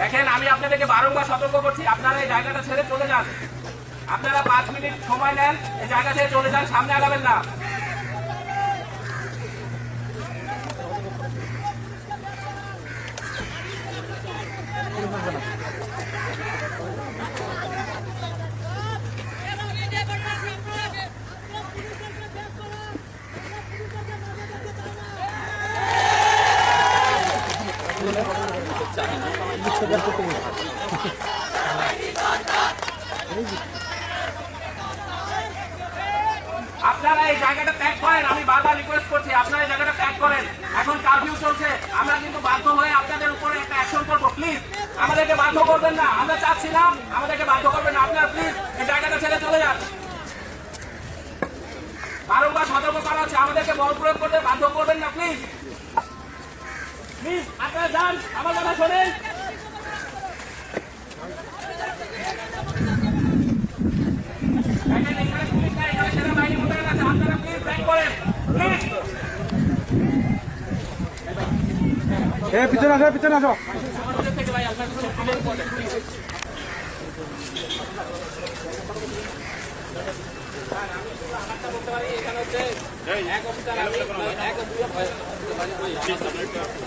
দেখেন, আমি আপনাদেরকে বারংবার সতর্ক করছি, আপনারা এই জায়গাটা ছেড়ে চলে যান। আপনারা পাঁচ মিনিট সময় নেন, এই জায়গা ছেড়ে চলে যান, সামনে আগাবেন না। আপনারা এই জায়গাটা ত্যাগ করেন, আমি বারবার রিকোয়েস্ট করছি, আপনারা এই জায়গাটা ত্যাগ করেন। এখন কারফিউ চলছে, আমরা কিন্তু বাধ্য হয়ে আপনাদের উপরে একটা অ্যাকশন করব প্লিজ আমাদেরকে বাধ্য করবেন না, আমরা চাচ্ছি না আমাদেরকে বাধ্য করবেন না, আপনারা প্লিজ এই জায়গাটা ছেড়ে চলে যান। বারংবার সতর্ক করা হচ্ছে, আমাদেরকে বল প্রয়োগ করতে বাধ্য করবেন না প্লিজ প্লিজ আপনারা যান, আমার কথা শোনেন এখানে এখানে পুলিশ নাই, এখানে সেনাবাহিনী মোতায়েন আছে। আপনারা প্লিজ ব্যাক করেন প্লিজ এ পিছনে আসো পিছনে আসো।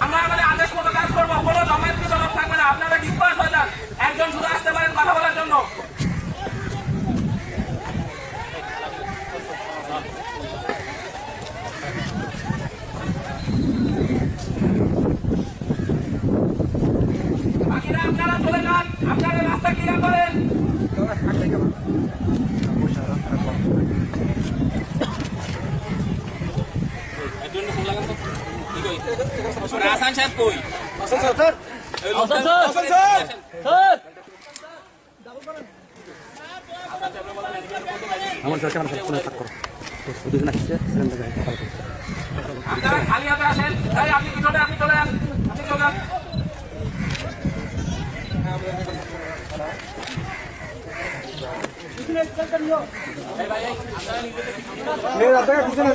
আমরা আমাদের আদেশ মতো কাজ করব কোনো জমায়েতকৃত লোক থাকবে না আপনারা ডিসপার্স হয়ে যান একজন শুধু আসতে পারেন কথা বলার জন্য বাকিরা আপনারা চলে যান আসান আমার সরকার আমার থাক করো দুজন আসছে আপনারা খালি হাতে আসেন তাই আপনি কি চলে আপনি চলে যান আপনি চলে যান পিছনে আসো পিছনে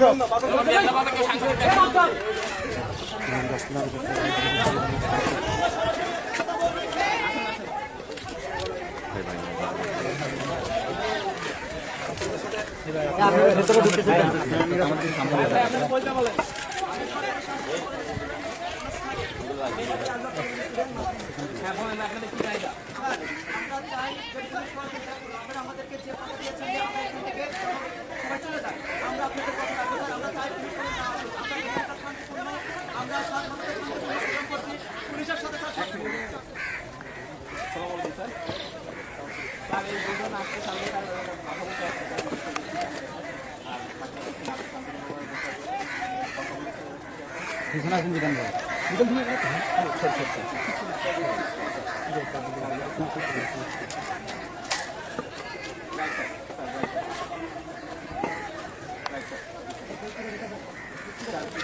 আসুন বিধান ভাই বিধান তুমি সরি সরি সরি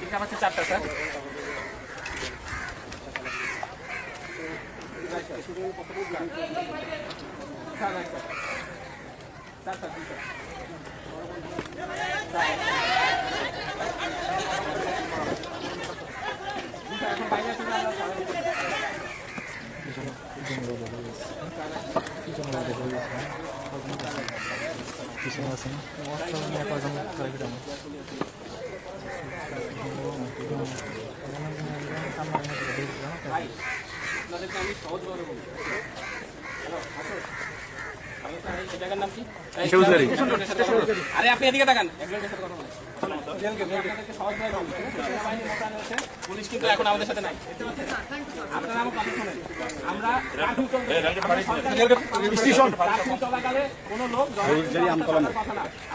ঠিক আছে চারটা স্যার পিছনে আসেন একজন প্রাইভেট আমার আপনাদেরকে আমি সহজভাবে বলি হ্যালো আসো আপনার এই জায়গার নাম Hello, আরে আপনি এদিকে তাকান। পুলিশ এখন আমাদের সাথে নাই। আপনারা আমার কোনো লোক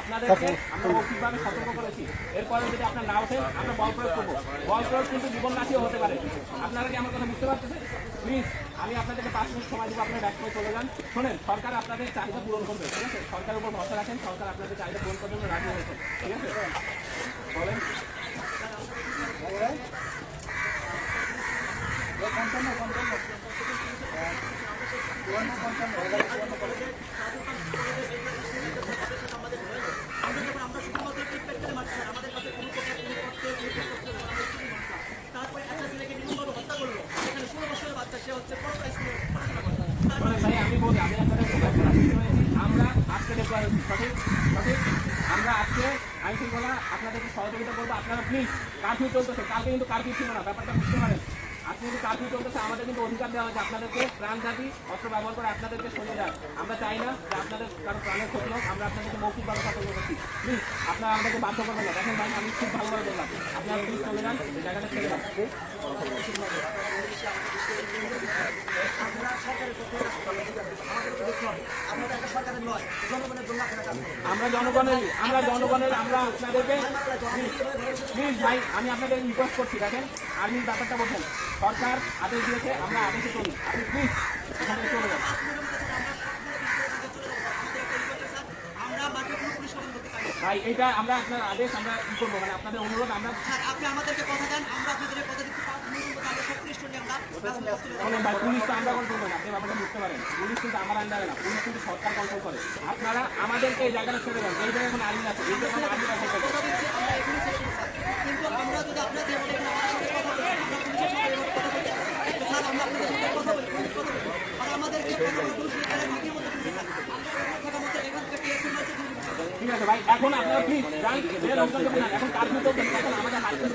আপনাদেরকে আমরা মৌখিকভাবে সতর্ক করেছি এরপরে যদি আপনার না ওঠেন আমরা বল প্রয়োগ করব বল প্রয়োগ কিন্তু জীবন হতে পারে আপনারা কি আমার কথা বুঝতে পারতেছেন প্লিজ আমি আপনাদেরকে পাঁচ মিনিট সময় দিব আপনারা ব্যাক করে চলে যান শোনেন, সরকার আপনাদের চাহিদা পূরণ করবে, ঠিক আছে? সরকারের উপর ভরসা রাখেন, সরকার আপনাদের চাহিদা পূরণ জন্য রাজি হয়েছে, ঠিক আছে? বলেন। পঞ্চান্ন পঞ্চান্ন আমি বলি আমি আপনাদের আমরা আজকে সঠিক সঠিক আমরা আজকে আইন শৃঙ্খলা আপনাদেরকে সহযোগিতা করব আপনারা প্লিজ কার্ফিউ চলতেছে কালকে কিন্তু কার্ফিউ ছিল না ব্যাপারটা বুঝতে পারেন আজকে কিন্তু কার্ফিউ চলতেছে আমাদের কিন্তু অধিকার দেওয়া হয়েছে আপনাদেরকে প্রাণঘাতী অস্ত্র ব্যবহার করে আপনাদেরকে সরিয়ে দেয় আমরা চাই না যে আপনাদের কারও প্রাণের ক্ষতি আমরা আপনাদেরকে মৌখিকভাবে সতর্ক করছি প্লিজ আপনারা আমাদেরকে বাধ্য করবেন না। দেখেন ভাই, আমি খুব ভালোভাবে বললাম আপনারা প্লিজ চলে যান। জায়গাটা ছেড়ে যান আমরা জনগণের আমরা জনগণের আমরা আপনাদেরকে প্লিজ ভাই আমি আপনাদের রিকোয়েস্ট করছি দেখেন আর্মির ব্যাপারটা বলছেন সরকার আদেশ দিয়েছে আমরা আদেশে চলি আপনি প্লিজ এখান চলে যান। ভাই এটা আমরা আপনার আদেশ আমরা কি করব মানে আপনাদের অনুরোধ আমরা আপনি আমাদেরকে কথা দেন আমরা আপনাদের কথা দিতে পারব আমরা সব পুলিশ নিয়ে আমরা রাজনীতি করতে পারি। শোনেন ভাই আমরা কন্ট্রোল বুঝতে পারেন পুলিশ কিন্তু আমার আন্ডারে না পুলিশ কিন্তু সরকার কন্ট্রোল করে আপনারা আমাদেরকে এই জায়গাটা ছেড়ে দেন এই জায়গায় এখন আর্মি আছে এই ঠিক আছে ভাই এখন আপনারা প্লিজ এখন কাজ চলছে এখন আমাদের আদেশে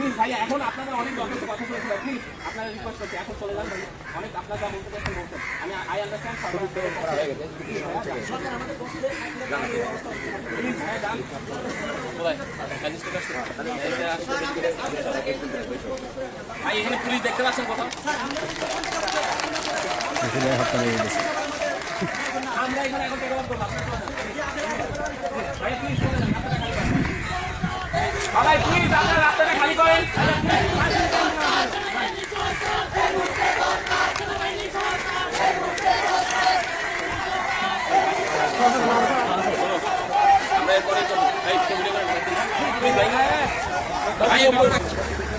প্লিজ ভাই এখন আপনাদের অনেক দরকার কথা বলেছিল প্লিজ আপনারা রিকোয়েস্ট করছি এখন চলে যান ভাই অনেক আপনারা যা বলতে চাচ্ছেন বলছেন। আমি আই আন্ডারস্ট্যান্ড প্লিজ ভাই যান ভাই এখানে পুলিশ দেখতে পাচ্ছেন কোথাও আমরা এখানে এখন করব আপনারা ভাই প্লিজ সবাই প্লিজ আপনারা রাস্তাটা 覚えなきゃ。